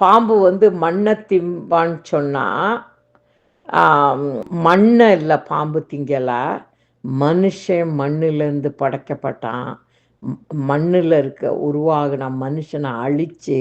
பாம்பு வந்து மண்ணை திம்பான்னு சொன்னால் மண்ணை இல்லை பாம்பு திங்கலை. மனுஷன் மண்ணிலேருந்து படைக்கப்பட்டான். மண்ணில் இருக்க உருவாகின மனுஷனை அழித்து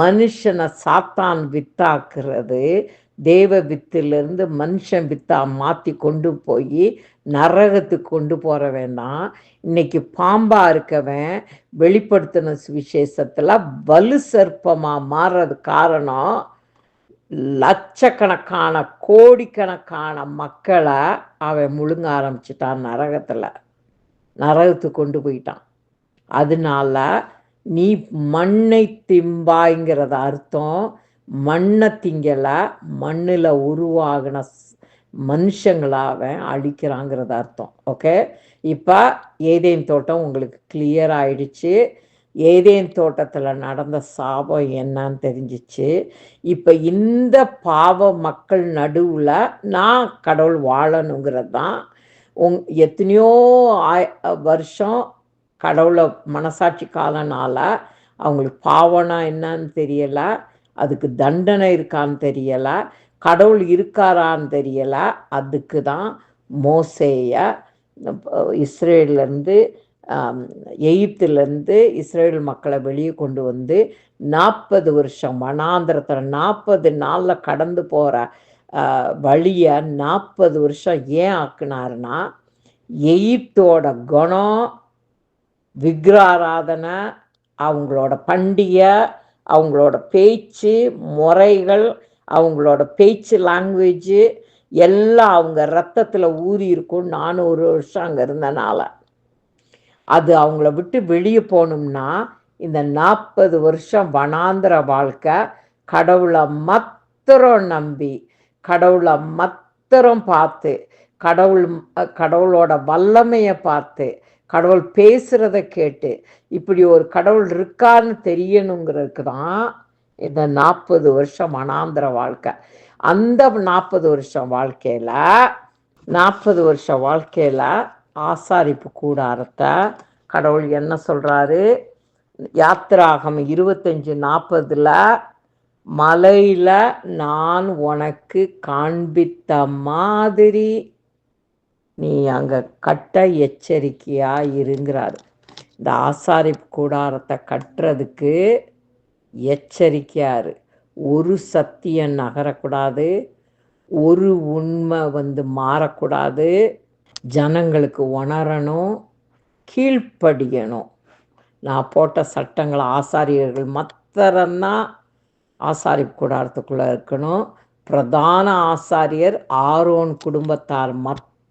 மனுஷனை சாத்தான் வித்தாக்குறது தேவ வித்திலிருந்து மனுஷன் வித்தா மாற்றி கொண்டு போய் நரகத்துக்கு கொண்டு போகிற வேண்டாம். இன்னைக்கு பாம்பாக இருக்கவன் வெளிப்படுத்தின சுவிசேஷத்தில் வலு சர்ப்பமாக மாறுறது காரணம் லட்சக்கணக்கான கோடிக்கணக்கான மக்களை அவன் முழுங்க ஆரம்பிச்சிட்டான் நரகத்தில். நரகத்துக்கு கொண்டு போயிட்டான். அதனால நீ மண்ணை திம்பாய்ங்கிறத அர்த்தம். மண்ணை திங்கல மண்ணில் உருவாகின மனுஷங்களாக அழிக்கிறாங்கிறது அர்த்தம். ஓகே? இப்போ ஏதேன் தோட்டம் உங்களுக்கு கிளியர் ஆயிடுச்சு. ஏதேன் தோட்டத்தில் நடந்த சாபம் என்னன்னு தெரிஞ்சிச்சு. இப்போ இந்த பாவ மக்கள் நடுவில் நான் கடவுள் வாழணுங்கிறது தான். உங் எத்தனையோ ஆய் வருஷம் கடவுளை மனசாட்சி காலனால் அவங்களுக்கு பாவனா என்னன்னு தெரியலை. அதுக்கு தண்டனை இருக்கான்னு தெரியல. கடவுள் இருக்காரான்னு தெரியல. அதுக்கு தான் மோசேய இஸ்ரேல்லேருந்து எகிப்துலேருந்து இஸ்ரேல் மக்களை வெளியே கொண்டு வந்து நாற்பது வருஷம் வனாந்திரத்தில் நாற்பது நாளில் கடந்து போகிற வழியை நாற்பது வருஷம் ஏன் ஆக்குனாருன்னா எகிப்தோட குணம் விக்ராராதனை அவங்களோட பண்டிகை அவங்களோட பேச்சு முறைகள் அவங்களோட பேச்சு லாங்குவேஜு எல்லாம் அவங்க ரத்தத்தில் ஊறி இருக்கும் நானும் ஒரு வருஷம் அங்கே இருந்தனால. அது அவங்கள விட்டு வெளியே போகணும்னா இந்த நாற்பது வருஷம் வனாந்திர வாழ்க்கை கடவுளை மத்திரம் நம்பி கடவுளை மத்திரம் பார்த்து கடவுள் கடவுளோட வல்லமையை பார்த்து கடவுள் பேசுகிறத கேட்டு இப்படி ஒரு கடவுள் இருக்கான்னு தெரியணுங்கிறதுக்கு தான் இந்த நாற்பது வருஷம் மனாந்திர வாழ்க்கை. அந்த நாற்பது வருஷம் வாழ்க்கையில் நாற்பது வருஷம் வாழ்க்கையில் ஆசாரிப்பு கூடாரத்தை கடவுள் என்ன சொல்கிறாரு யாத்திராகம் இருபத்தஞ்சி நாற்பதில் மலையில் நான் உனக்கு காண்பித்த மாதிரி நீ அங்கே கட்ட எச்சரிக்கையாக இருங்கிறாரு. இந்த ஆசாரிப்பு கூடாரத்தை கட்டுறதுக்கு எச்சரிக்கையாரு. ஒரு சத்தியம் நகரக்கூடாது. ஒரு உண்மை வந்து மாறக்கூடாது. ஜனங்களுக்கு உணரணும். கீழ்ப்படியணும். நான் போட்ட சட்டங்களை ஆசாரியர்கள் மத்தரந்தான் ஆசாரிப்பு கூடாரத்துக்குள்ளே இருக்கணும். பிரதான ஆசாரியர் ஆரோன் குடும்பத்தார்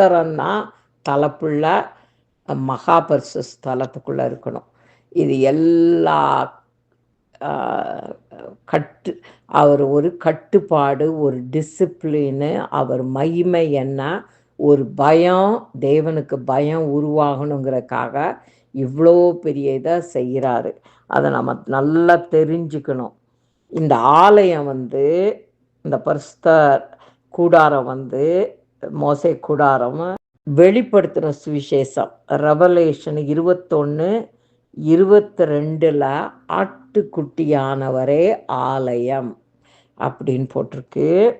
மத்தரந்தான் தலைப்புள்ள மகாபரிசு ஸ்தலத்துக்குள்ளே இருக்கணும். இது எல்லா கட்டு அவர் ஒரு கட்டுப்பாடு ஒரு டிசிப்ளின்னு அவர் மகிமை என்ன ஒரு பயம் தேவனுக்கு பயம் உருவாகணுங்கிறதுக்காக இவ்வளோ பெரிய இதை செய்கிறாரு அதை நம்ம நல்லா தெரிஞ்சுக்கணும். இந்த ஆலயம் வந்து இந்த பரிசுத்த கூடாரம் வந்து மோசை கூடாரம். வெளிப்படுத்தின சுவிசேஷம். ரெவலேஷன் இருபத்தொன்று இருபத்தி ரெண்டில் ஆட்டுக்குட்டியானவரே ஆலயம் அப்படின்னு போட்டிருக்கு.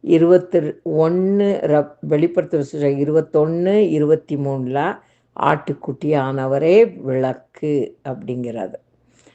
இருபத்தி ஒன்று ர வெளிப்படுத்த இருபத்தொன்று இருபத்தி மூணில் ஆட்டுக்குட்டியானவரே விளக்கு அப்படிங்கிறது.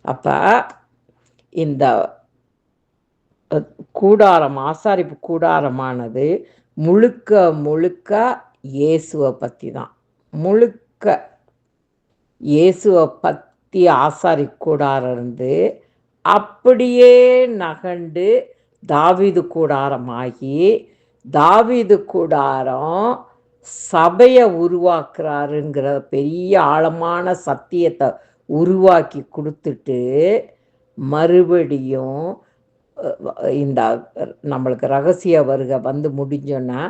அப்போ இந்த கூடாரம் ஆசாரிப்பு கூடாரமானது முழுக்க முழுக்க இயேசுவை பற்றி தான் முழுக்க இயேசுவை பற்றி ஆசாரி கூடாரம் இருந்து அப்படியே நகண்டு தாவிது கூடாரமாகி தாவிது கூடாரம் சபையை உருவாக்குறாருங்கிற பெரிய ஆழமான சத்தியத்தை உருவாக்கி கொடுத்துட்டு மறுபடியும் இந்த நம்மளுக்கு ரகசிய வருகை வந்து முடிஞ்சோன்னா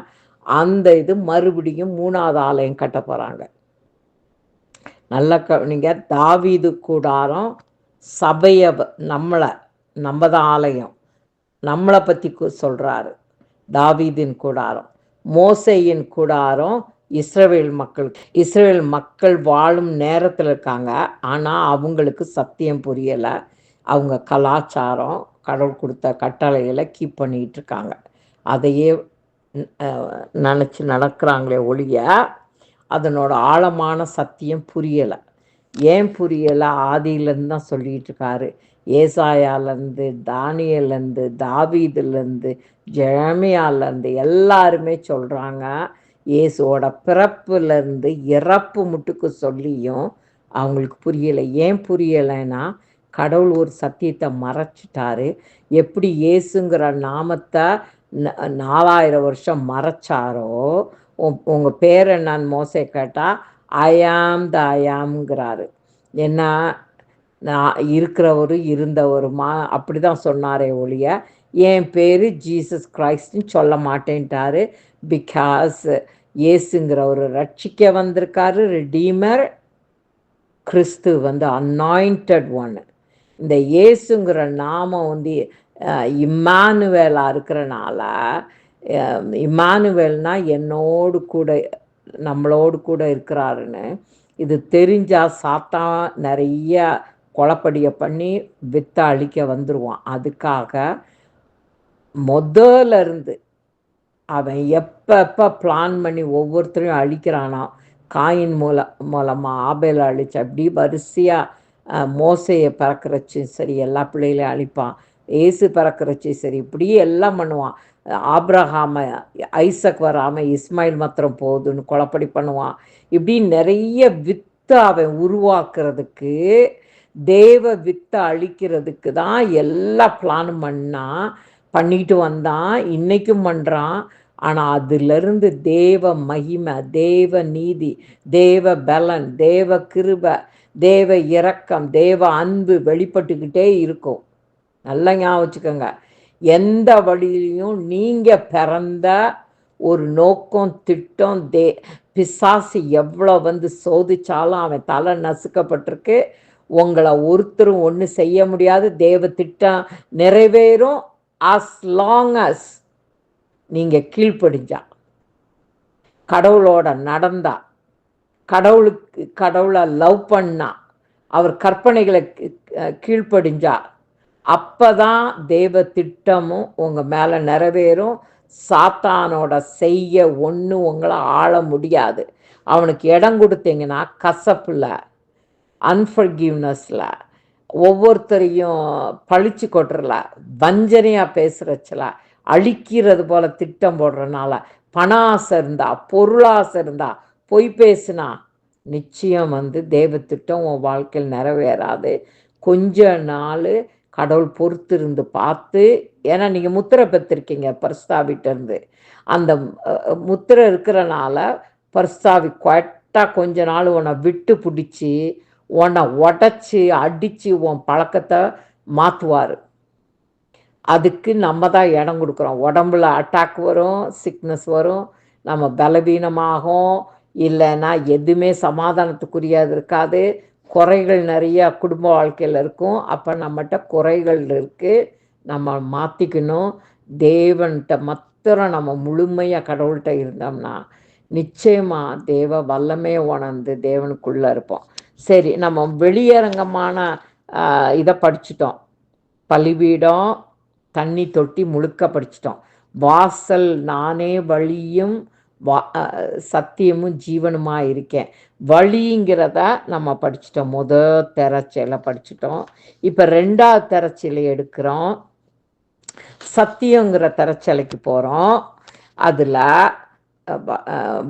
அந்த இது மறுபடியும் மூணாவது ஆலயம் கட்ட போகிறாங்க நல்ல கவனிங்க தாவீது கூடாரம் சபையை நம்மளை நம்ம தான் ஆலயம். நம்மளை பற்றி சொல்கிறாரு தாவீதின் கூடாரம். மோசையின் கூடாரம் இஸ்ரேல் மக்கள் இஸ்ரேல் மக்கள் வாழும் நேரத்தில் இருக்காங்க. ஆனால் அவங்களுக்கு சத்தியம் புரியலை. அவங்க கலாச்சாரம் கடவுள் கொடுத்த கட்டளைகளை கீப் பண்ணிகிட்டு இருக்காங்க அதையே நினச்சி நடக்கிறாங்களே ஒழிய அதனோட ஆழமான சத்தியம் புரியலை. ஏன் புரியலை? ஆதியிலேருந்து தான் சொல்லிகிட்டு இருக்காரு ஏசாயாலேருந்து தானியலேருந்து தாவீதுலேருந்து ஜெமியாலேருந்து எல்லாருமே சொல்கிறாங்க இயேசுவோட பிறப்புலேருந்து இறப்பு முட்டுக்கு சொல்லியும் அவங்களுக்கு புரியலை. ஏன் புரியலைன்னா கடவுள் ஒரு சத்தியத்தை மறைச்சிட்டாரு. எப்படி இயேசுங்கிற நாமத்தை நாலாயிரம் வருஷம் மறைச்சாரோ உங்கள் பேர் என்னன்னு மோசை கேட்டால் அயாம் த அயாம்ங்கிறாரு என்ன நான் இருக்கிறவரும் இருந்தவருமா அப்படி தான் சொன்னாரே ஒழிய என் பேர் ஜீசஸ் கிரைஸ்ட்னு சொல்ல மாட்டேன்ட்டாரு. பிகாஸ் ஏசுங்கிறவர் ரட்சிக்க வந்திருக்காரு ரிடீமர் கிறிஸ்து வந்து அன்னாயிண்டட் ஒன்று இந்த இயேசுங்கிற நாமம் வந்து இம்மானுவேலாக இருக்கிறனால இம்மானுவேல்னா என்னோடு கூட நம்மளோடு கூட இருக்கிறாருன்னு இது தெரிஞ்சால் சாத்தா நிறைய குழப்படியை பண்ணி வித்த அழிக்க வந்துடுவான் அதுக்காக முதல்ல இருந்து அவன் எப்போ எப்போ பிளான் பண்ணி ஒவ்வொருத்தரையும் அழிக்கிறானா காயின் மூல மூலமாக ஆபேல அழிச்சு அப்படி வரிசையாக மோசையை பறக்கிறச்சும் சரி எல்லா பிள்ளைகளையும் அழிப்பான். ஏசு பறக்கிறச்சும் சரி இப்படியே எல்லாம் பண்ணுவான். ஆப்ரஹாம ஐசக் வராமல் இஸ்மாயில் மாத்திரம் போகுதுன்னு கொலப்படி பண்ணுவான். இப்படி நிறைய வித்தை அவன் உருவாக்குறதுக்கு தேவ வித்தை அழிக்கிறதுக்கு தான் எல்லா பிளானும் பண்ணான். பண்ணிட்டு வந்தான். இன்றைக்கும் பண்ணுறான் ஆனால் அதிலிருந்து தேவ மகிமை தேவ நீதி தேவ பலன் தேவ கிருப தேவ இரக்கம் தேவ அன்பு வெளிப்பட்டுக்கிட்டே இருக்கும். நல்லா ஞாபகம் வச்சுக்கோங்க. எந்த வழியிலையும் நீங்கள் பிறந்த ஒரு நோக்கம் திட்டம் தே பிசாசு எவ்வளோ வந்து சோதிச்சாலும் அவன் தலை நசுக்கப்பட்டிருக்கு. உங்களை ஒருத்தரும் ஒன்றும் செய்ய முடியாது. தேவ திட்டம் நிறைவேறும் அஸ் லாங் அஸ் நீங்கள் கீழ்ப்படிஞ்சா. கடவுளோட நடந்தா. கடவுளுக்கு கடவுளை லவ் பண்ணா. அவர் கற்பனைகளை கீழ்ப்படிஞ்சா. அப்பதான் தெய்வ திட்டமும் உங்கள் மேலே நிறைவேறும். சாத்தானோட செய்ய ஒன்று உங்களை ஆள முடியாது. அவனுக்கு இடம் கொடுத்தீங்கன்னா கசப்பில் அன்ஃபர்கிவ்னஸில் ஒவ்வொருத்தரையும் பழிச்சு கொட்டுறல வஞ்சனையாக பேசுகிறச்சில அழிக்கிறது போல் திட்டம் போடுறனால பணாசை இருந்தா பொருளாசை இருந்தா பொய் பேசுனா நிச்சயம் வந்து தேவ திட்டம் உன் வாழ்க்கையில் நிறைவேறாது. கொஞ்ச நாள் கடவுள் பொறுத்து இருந்து பார்த்து ஏன்னா நீங்கள் முத்திரை பெற்றிருக்கீங்க பரிஸ்தாவிட்டிருந்து அந்த முத்திரை இருக்கிறனால பரிஸ்தாவி கொட்டாக கொஞ்ச நாள் உன்னை விட்டு பிடிச்சி உன்னை உடச்சி அடித்து உன் பழக்கத்தை மாற்றுவார் அதுக்கு நம்ம தான் இடம் கொடுக்குறோம். உடம்புல அட்டாக் வரும் சிக்னஸ் வரும் நம்ம பலவீனமாகும். இல்லைன்னா எதுவுமே சமாதானத்துக்குரியாது இருக்காது. குறைகள் நிறையா குடும்ப வாழ்க்கையில் இருக்கும். அப்போ நம்மகிட்ட குறைகள் இருக்குது நம்ம மாற்றிக்கணும் தேவன்கிட்ட மாத்திரம் நம்ம முழுமையாக கடவுள்கிட்ட இருந்தோம்னா நிச்சயமாக தேவ வல்லமே உணர்ந்து தேவனுக்குள்ளே இருப்போம். சரி நம்ம வெளியரங்கமான இதை படிச்சிட்டோம். பலிபீடம் தண்ணி தொட்டி முழுக்க படிச்சிட்டோம் வாசல் நானே வழியும் வா சத்தியமும் ஜீவனுமாக இருக்கேன். வழிங்கிறத நம்ம படிச்சிட்டோம் முத திரைச்சலை படிச்சிட்டோம் இப்போ ரெண்டாவது திரைச்சலை எடுக்கிறோம். சத்தியங்கிற திரைச்சலைக்கு போகிறோம் அதில்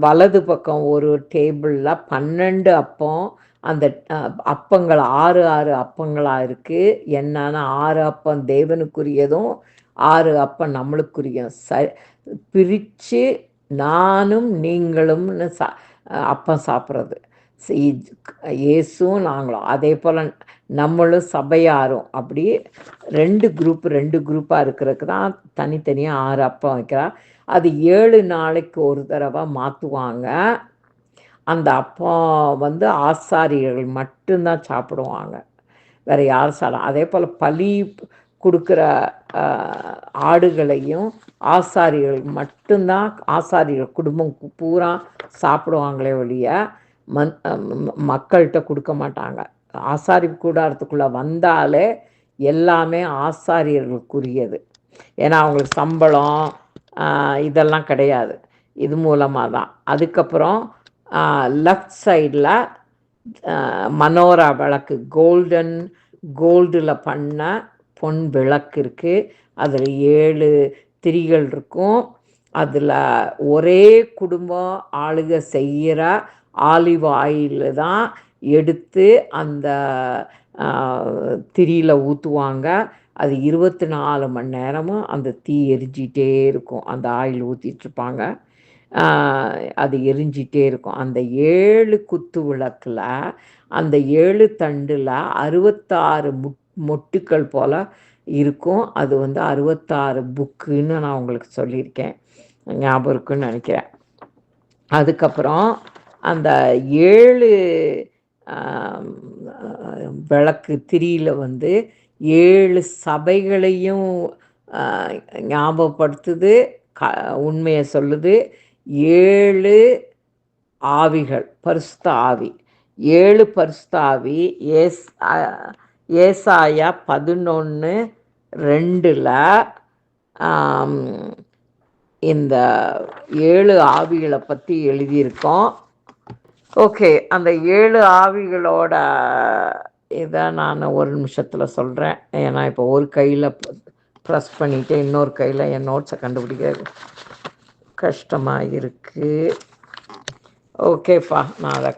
வலது பக்கம் ஒரு டேபிளில் பன்னெண்டு அப்பம் அந்த அப்பங்கள் ஆறு ஆறு அப்பங்களாக இருக்குது என்னன்னா ஆறு அப்பம் தேவனுக்குரியதும் ஆறு அப்பம் நம்மளுக்குரியதும். ச பிரித்து நானும் நீங்களும்னு சா அப்பம் சாப்பிட்றது. இயேசும் நாங்களும். அதே போல் நம்மளும் சபையாரும். அப்படி ரெண்டு குரூப் ரெண்டு குரூப்பாக இருக்கிறதுக்கு தான் தனித்தனியாக ஆறு அப்பம் வைக்கிறா அது ஏழு நாளைக்கு ஒரு தடவை மாற்றுவாங்க அந்த அப்பம் வந்து ஆசாரியர்கள் மட்டும்தான் சாப்பிடுவாங்க. வேறு யாரும் சாப்பிட அதே போல் பலி கொடுக்குற ஆடுகளையும் ஆசாரிகள் மட்டும்தான் ஆசாரிகள் குடும்பம் பூரா சாப்பிடுவாங்களே ஒழிய மண் மக்கள்கிட்ட கொடுக்க மாட்டாங்க. ஆசாரி கூடாரத்துக்குள்ளே வந்தாலே எல்லாமே ஆசாரியர்களுக்குரியது. ஏன்னா அவங்களுக்கு சம்பளம் இதெல்லாம் கிடையாது. இது மூலமாக தான் அதுக்கப்புறம் லெஃப்ட் சைடில் மனோரா விளக்கு கோல்டன் கோல்டில் பண்ண பொன் விளக்கு இருக்குது அதில் ஏழு திரிகள் இருக்கும். அதில் ஒரே குடும்பம் ஆளுக செய்கிற ஆலிவ் ஆயில் தான் எடுத்து அந்த திரியில் ஊற்றுவாங்க அது இருபத்தி நாலு மணி நேரமும் அந்த தீ எரிஞ்சிகிட்டே இருக்கும். அந்த ஆயில் ஊற்றிட்டுருப்பாங்க அது எரிஞ்சிட்டே இருக்கும். அந்த ஏழு குத்து விளக்கில் அந்த ஏழு தண்டில் அறுபத்தாறு முட் மொட்டுக்கள் போல் இருக்கும். அது வந்து அறுபத்தாறு புக்குன்னு நான் உங்களுக்கு சொல்லியிருக்கேன். ஞாபகம் இருக்குன்னு நினைக்கிறேன். அதுக்கப்புறம் அந்த ஏழு விளக்கு திரியில் வந்து ஏழு சபைகளையும் ஞாபகப்படுத்துது க உண்மையை சொல்லுது. ஏழு ஆவிகள் பரிசுத்த ஆவி. ஏழு பரிசுத்த ஆவி ஏஸ் ஏசாயா பதினொன்று ரெண்டில் இந்த ஏழு ஆவிகளை பற்றி எழுதியிருக்கோம். ஓகே அந்த ஏழு ஆவிகளோட இதை நான் ஒரு நிமிஷத்தில் சொல்கிறேன் ஏன்னா இப்போ ஒரு கையில் ப்ரெஸ் பண்ணிவிட்டு இன்னொரு கையில் என் நோட்ஸை கண்டுபிடிக்கிறது கஷ்டமாக இருக்குது ஓகேப்பா நான் அதை